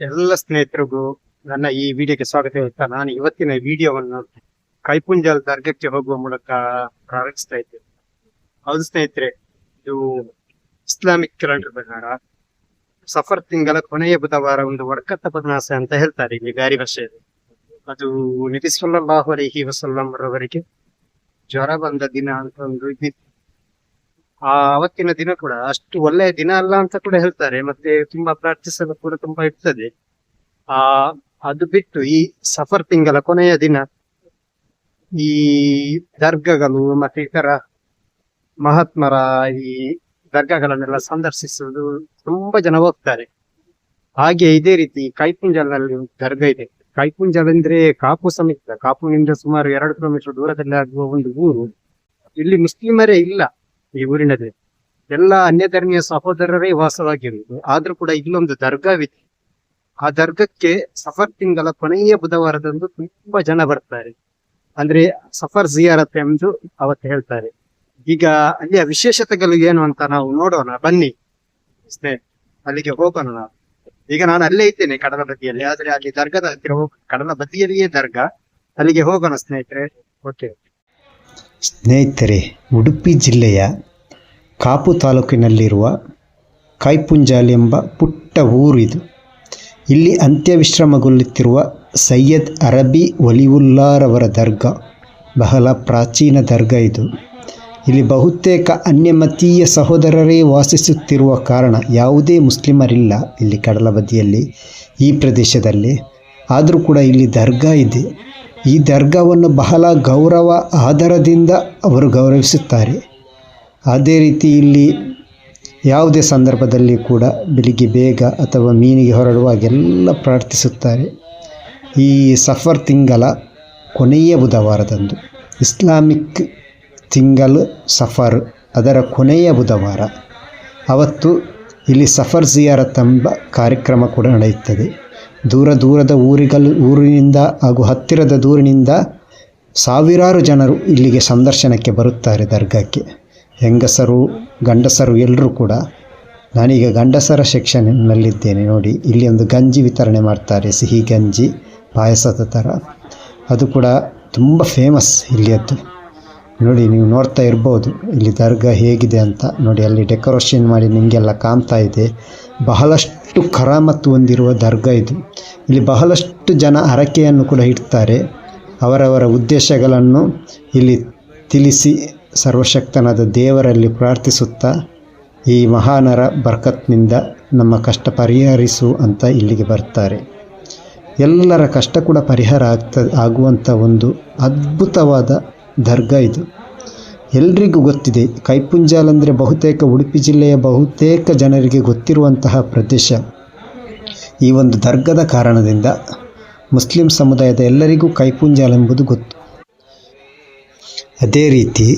ಎಲ್ಲ ಸ್ನೇಹಿತರಿಗೂ ನನ್ನ ಈ ವಿಡಿಯೋಗೆ ಸ್ವಾಗತ ಹೇಳ್ತಾ ನಾನು ಇವತ್ತಿನ ವಿಡಿಯೋವನ್ನು ಕೈಪುಂಜಲ್ ದರ್ಗಕ್ಕೆ ಹೋಗುವ ಮೂಲಕ ಪ್ರಾರಂಭಿಸ್ತಾ ಇದ್ದೇನೆ. ಹೌದು ಸ್ನೇಹಿತರೆ, ಇದು ಇಸ್ಲಾಮಿಕ್ ಕ್ಯಾಲೆಂಡರ್ ಪ್ರಕಾರ ಸಫರ್ ತಿಂಗಳ ಕೊನೆಯ ಬುಧವಾರ ಒಂದು ವರ್ಕತ್ತ ಬದನಾಸೆ ಅಂತ ಹೇಳ್ತಾರೆ ಇಲ್ಲಿ ಬ್ಯಾರಿ ಭಾಷೆಯಲ್ಲಿ. ಅದು ನಬಿ ಸಲ್ಲಲ್ಲಾಹು ಅಲೈಹಿ ರವರಿಗೆ ಜ್ವರ ಬಂದ ದಿನ ಅಂತ ಒಂದು ಆ ಅವತ್ತಿನ ದಿನ ಕೂಡ ಅಷ್ಟು ಒಳ್ಳೆಯ ದಿನ ಅಲ್ಲ ಅಂತ ಕೂಡ ಹೇಳ್ತಾರೆ. ಮತ್ತೆ ತುಂಬಾ ಪ್ರಾರ್ಥಿಸಲು ಕೂಡ ತುಂಬಾ ಇರ್ತದೆ. ಆ, ಅದು ಬಿಟ್ಟು ಈ ಸಫರ್ ತಿಂಗಳ ಕೊನೆಯ ದಿನ ಈ ದರ್ಗಗಳು ಮತ್ತೆ ಇತರ ಮಹಾತ್ಮರ ಈ ದರ್ಗಗಳನ್ನೆಲ್ಲ ಸಂದರ್ಶಿಸುವುದು ತುಂಬಾ ಜನ ಹೋಗ್ತಾರೆ. ಹಾಗೆ ಇದೇ ರೀತಿ ಕೈಪುಂಜಲ್ನಲ್ಲಿ ಒಂದು ದರ್ಗ ಇದೆ. ಕೈಪುಂಜಲ್ ಅಂದ್ರೆ ಕಾಪು ಸಮೇತ ಕಾಪುನಿಂದ ಸುಮಾರು ಎರಡು ಕಿಲೋಮೀಟರ್ ದೂರದಲ್ಲಿ ಆಗುವ ಒಂದು ಊರು. ಇಲ್ಲಿ ಮುಸ್ಲಿಮರೇ ಇಲ್ಲ. ಈ ಊರಿನಲ್ಲಿ ಎಲ್ಲ ಅನ್ಯಧರ್ಮೀಯ ಸಹೋದರರೇ ವಾಸವಾಗಿರುವುದು. ಆದ್ರೂ ಕೂಡ ಇಲ್ಲೊಂದು ದರ್ಗಾವಿದೆ. ಆ ದರ್ಗಕ್ಕೆ ಸಫರ್ ತಿಂಗಳ ಕೊನೆಯ ಬುಧವಾರದಂದು ತುಂಬಾ ಜನ ಬರ್ತಾರೆ. ಅಂದ್ರೆ ಸಫರ್ ಜಿಯಾರತ್ ಎಂದು ಅವತ್ತು ಹೇಳ್ತಾರೆ. ಈಗ ಅಲ್ಲಿಯ ವಿಶೇಷತೆಗಳು ಏನು ಅಂತ ನಾವು ನೋಡೋಣ. ಬನ್ನಿ. ಸ್ನೇಹ, ಅಲ್ಲಿಗೆ ಹೋಗೋಣ ನಾವು. ಈಗ ನಾನು ಅಲ್ಲೇ ಇದ್ದೇನೆ ಕಡಲ ಬದಿಯಲ್ಲಿ. ಆದ್ರೆ ಅಲ್ಲಿ ದರ್ಗದ ಹತ್ತಿರ ಹೋಗ ಕಡಲ ಬದಿಯಲ್ಲಿಯೇ ದರ್ಗಾ. ಅಲ್ಲಿಗೆ ಹೋಗೋಣ ಸ್ನೇಹಿತರೆ. ಓಕೆ ಸ್ನೇಹಿತರೆ, ಉಡುಪಿ ಜಿಲ್ಲೆಯ ಕಾಪು ತಾಲೂಕಿನಲ್ಲಿರುವ ಕಾಯ್ಪುಂಜಾಲ್ ಎಂಬ ಪುಟ್ಟ ಊರು ಇದು. ಇಲ್ಲಿ ಅಂತ್ಯವಿಶ್ರಮಗೊಳ್ಳುತ್ತಿರುವ ಸೈಯದ್ ಅರಬಿ ವಲಿವುಲ್ಲಾರವರ ದರ್ಗಾ, ಬಹಳ ಪ್ರಾಚೀನ ದರ್ಗಾ ಇದು. ಇಲ್ಲಿ ಬಹುತೇಕ ಅನ್ಯಮತೀಯ ಸಹೋದರರೇ ವಾಸಿಸುತ್ತಿರುವ ಕಾರಣ ಯಾವುದೇ ಮುಸ್ಲಿಮರಿಲ್ಲ ಇಲ್ಲಿ ಕಡಲ ಬದಿಯಲ್ಲಿ ಈ ಪ್ರದೇಶದಲ್ಲಿ. ಆದರೂ ಕೂಡ ಇಲ್ಲಿ ದರ್ಗಾ ಇದೆ. ಈ ದರ್ಗಾವನ್ನು ಬಹಳ ಗೌರವ ಆಧಾರದಿಂದ ಅವರು ಗೌರವಿಸುತ್ತಾರೆ. ಅದೇ ರೀತಿ ಇಲ್ಲಿ ಯಾವುದೇ ಸಂದರ್ಭದಲ್ಲಿ ಕೂಡ ಬೆಳಿಗ್ಗೆ ಬೇಗ ಅಥವಾ ಮೀನಿಗೆ ಹೊರಡುವಾಗೆಲ್ಲ ಪ್ರಾರ್ಥಿಸುತ್ತಾರೆ. ಈ ಸಫರ್ ತಿಂಗಳ ಕೊನೆಯ ಬುಧವಾರದಂದು. ಇಸ್ಲಾಮಿಕ್ ತಿಂಗಳು ಸಫರ್, ಅದರ ಕೊನೆಯ ಬುಧವಾರ. ಅವತ್ತು ಇಲ್ಲಿ ಸಫರ್ ಜಿಯಾರತ್ ಎಂಬ ಕಾರ್ಯಕ್ರಮ ಕೂಡ ನಡೆಯುತ್ತದೆ. ದೂರ ದೂರದ ಊರಿಗಲ್, ಊರಿನಿಂದ ಹಾಗೂ ಹತ್ತಿರದ ದೂರಿನಿಂದ ಸಾವಿರಾರು ಜನರು ಇಲ್ಲಿಗೆ ಸಂದರ್ಶನಕ್ಕೆ ಬರುತ್ತಾರೆ ದರ್ಗಾಕ್ಕೆ. ಹೆಂಗಸರು, ಗಂಡಸರು ಎಲ್ಲರೂ ಕೂಡ ನಾನೀಗ ಗಂಡಸರ ಸೆಕ್ಷನ್ನಲ್ಲಿದ್ದೇನೆ ನೋಡಿ. ಇಲ್ಲಿ ಒಂದು ಗಂಜಿ ವಿತರಣೆ ಮಾಡ್ತಾರೆ. ಸಿಹಿ ಗಂಜಿ, ಪಾಯಸದ ಥರ. ಅದು ಕೂಡ ತುಂಬ ಫೇಮಸ್ ಇಲ್ಲಿಯದ್ದು. ನೋಡಿ, ನೀವು ನೋಡ್ತಾ ಇರ್ಬೋದು ಇಲ್ಲಿ ದರ್ಗಾ ಹೇಗಿದೆ ಅಂತ. ನೋಡಿ, ಅಲ್ಲಿ ಡೆಕೋರೇಷನ್ ಮಾಡಿ ನಿಮಗೆಲ್ಲ ಕಾಣ್ತಾ ಇದೆ. ಬಹಳಷ್ಟು ಕರಾಮತ್ತು ಹೊಂದಿರುವ ದರ್ಗಾ ಇದು. ಇಲ್ಲಿ ಬಹಳಷ್ಟು ಜನ ಹರಕೆಯನ್ನು ಕೂಡ ಇಡ್ತಾರೆ. ಅವರವರ ಉದ್ದೇಶಗಳನ್ನು ಇಲ್ಲಿ ತಿಳಿಸಿ ಸರ್ವಶಕ್ತನಾದ ದೇವರಲ್ಲಿ ಪ್ರಾರ್ಥಿಸುತ್ತಾ ಈ ಮಹಾನರ ಬರ್ಕತ್ನಿಂದ ನಮ್ಮ ಕಷ್ಟ ಪರಿಹರಿಸು ಅಂತ ಇಲ್ಲಿಗೆ ಬರ್ತಾರೆ. ಎಲ್ಲರ ಕಷ್ಟ ಕೂಡ ಪರಿಹಾರ ಆಗ್ತ ಆಗುವಂಥ ಒಂದು ಅದ್ಭುತವಾದ ದರ್ಗಾ ಇದು. ಎಲ್ರಿಗೂ ಗೊತ್ತಿದೆ, ಕೈಪುಂಜಾಲ್ ಅಂದರೆ ಬಹುತೇಕ ಉಡುಪಿ ಜಿಲ್ಲೆಯ ಬಹುತೇಕ ಜನರಿಗೆ ಗೊತ್ತಿರುವಂತಹ ಪ್ರದೇಶ. ಈ ಒಂದು ದರ್ಗದ ಕಾರಣದಿಂದ ಮುಸ್ಲಿಂ ಸಮುದಾಯದ ಎಲ್ಲರಿಗೂ ಕೈಪುಂಜಾಲ ಎಂಬುದು ಗೊತ್ತು. ಅದೇ ರೀತಿ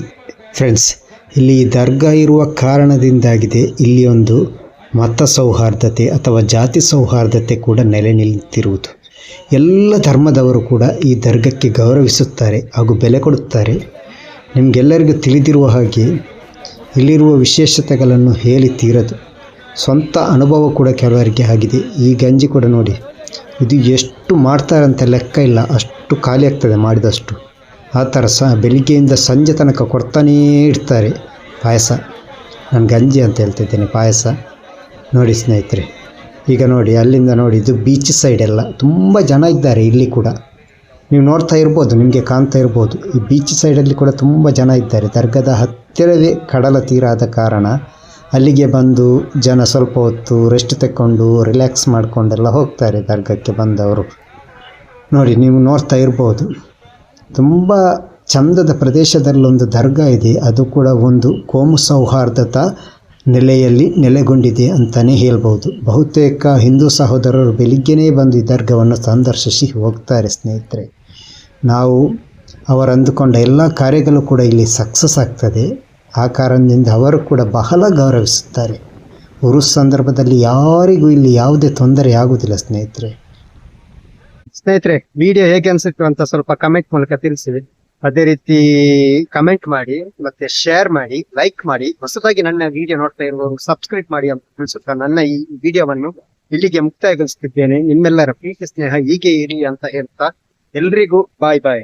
ಫ್ರೆಂಡ್ಸ್ ಇಲ್ಲಿ ಈ ದರ್ಗಾ ಇರುವ ಕಾರಣದಿಂದಾಗಿದೆ ಇಲ್ಲಿ ಒಂದು ಮತ ಸೌಹಾರ್ದತೆ ಅಥವಾ ಜಾತಿ ಸೌಹಾರ್ದತೆ ಕೂಡ ನೆಲೆ ನಿಂತಿರುವುದು. ಎಲ್ಲ ಧರ್ಮದವರು ಕೂಡ ಈ ದರ್ಗಕ್ಕೆ ಗೌರವಿಸುತ್ತಾರೆ ಹಾಗೂ ಬೆಲೆ ಕೊಡುತ್ತಾರೆ. ನಿಮಗೆಲ್ಲರಿಗೂ ತಿಳಿದಿರುವ ಹಾಗೆ ಇಲ್ಲಿರುವ ವಿಶೇಷತೆಗಳನ್ನು ಹೇಳಿ ತೀರದು. ಸ್ವಂತ ಅನುಭವ ಕೂಡ ಕೆಲವರಿಗೆ ಆಗಿದೆ. ಈ ಗಂಜಿ ಕೂಡ ನೋಡಿ. ಇದು ಎಷ್ಟು ಮಾಡ್ತಾರಂತ ಲೆಕ್ಕ ಇಲ್ಲ. ಅಷ್ಟು ಖಾಲಿ ಆಗ್ತದೆ ಮಾಡಿದಷ್ಟು. ಆ ಥರ ಸಹ ಬೆಳಿಗ್ಗೆಯಿಂದ ಸಂಜೆ ತನಕ ಕೊಡ್ತಾನೇ ಇರ್ತಾರೆ ಪಾಯಸ. ನಾನು ಗಂಜಿ ಅಂತ ಹೇಳ್ತಿದ್ದೇನೆ, ಪಾಯಸ. ನೋಡಿ ಸ್ನೇಹಿತರೆ, ಈಗ ನೋಡಿ, ಅಲ್ಲಿಂದ ನೋಡಿ, ಇದು ಬೀಚ್ ಸೈಡ್ ಎಲ್ಲ. ತುಂಬ ಜನ ಇದ್ದಾರೆ ಇಲ್ಲಿ ಕೂಡ. ನೀವು ನೋಡ್ತಾ ಇರ್ಬೋದು, ನಿಮಗೆ ಕಾಣ್ತಾ ಇರ್ಬೋದು. ಈ ಬೀಚ್ ಸೈಡಲ್ಲಿ ಕೂಡ ತುಂಬ ಜನ ಇದ್ದಾರೆ. ದರ್ಗದ ಹತ್ತಿರವೇ ಕಡಲ ತೀರ ಆದ ಕಾರಣ ಅಲ್ಲಿಗೆ ಬಂದು ಜನ ಸ್ವಲ್ಪ ಹೊತ್ತು ರೆಸ್ಟ್ ತಗೊಂಡು ರಿಲ್ಯಾಕ್ಸ್ ಮಾಡಿಕೊಂಡೆಲ್ಲ ಹೋಗ್ತಾರೆ ದರ್ಗಕ್ಕೆ ಬಂದವರು. ನೋಡಿ, ನೀವು ನೋಡ್ತಾ ಇರ್ಬೋದು. ತುಂಬ ಚಂದದ ಪ್ರದೇಶದಲ್ಲೊಂದು ದರ್ಗಾ ಇದೆ. ಅದು ಕೂಡ ಒಂದು ಕೋಮು ಸೌಹಾರ್ದತ ನೆಲೆಯಲ್ಲಿ ನೆಲೆಗೊಂಡಿದೆ ಅಂತಲೇ ಹೇಳ್ಬೋದು. ಬಹುತೇಕ ಹಿಂದೂ ಸಹೋದರರು ಬೆಳಿಗ್ಗೆನೇ ಬಂದು ಈ ದರ್ಗವನ್ನು ಸಂದರ್ಶಿಸಿ ಹೋಗ್ತಾರೆ ಸ್ನೇಹಿತರೆ. ನಾವು ಅವರಂದುಕೊಂಡ ಎಲ್ಲ ಕಾರ್ಯಗಳು ಕೂಡ ಇಲ್ಲಿ ಸಕ್ಸಸ್ ಆಗ್ತದೆ. ಆ ಕಾರಣದಿಂದ ಅವರು ಕೂಡ ಬಹಳ ಗೌರವಿಸುತ್ತಾರೆ. ಉರುಸ್ ಸಂದರ್ಭದಲ್ಲಿ ಯಾರಿಗೂ ಇಲ್ಲಿ ಯಾವುದೇ ತೊಂದರೆ ಆಗುವುದಿಲ್ಲ, ಸ್ನೇಹಿತರೆ. ಸ್ನೇಹಿತರೆ ವಿಡಿಯೋ ಹೇಗೆ ಅನ್ಸುತ್ತೆ ಅಂತ ಸ್ವಲ್ಪ ಕಮೆಂಟ್ ಮೂಲಕ ತಿಳಿಸಿ ಅದೇ ರೀತಿ ಕಮೆಂಟ್ ಮಾಡಿ, ಮತ್ತೆ ಶೇರ್ ಮಾಡಿ ಲೈಕ್ ಮಾಡಿ. ಹೊಸದಾಗಿ ನನ್ನ ವಿಡಿಯೋ ನೋಡ್ತಾ ಇರುವವರು ಸಬ್ಸ್ಕ್ರೈಬ್ ಮಾಡಿ ಅಂತ ತಿಳಿಸುತ್ತಾ ನನ್ನ ಈ ವಿಡಿಯೋವನ್ನು ಇಲ್ಲಿಗೆ ಮುಕ್ತಾಯಗೊಳಿಸುತ್ತಿದ್ದೇನೆ ನಿಮ್ಮೆಲ್ಲರ ಪ್ರೀತಿ, ಸ್ನೇಹ ಹೀಗೆ ಇರಿ ಅಂತ ಹೇಳ್ತಾ ಎಲ್ರಿಗೂ ಬಾಯ್ ಬಾಯ್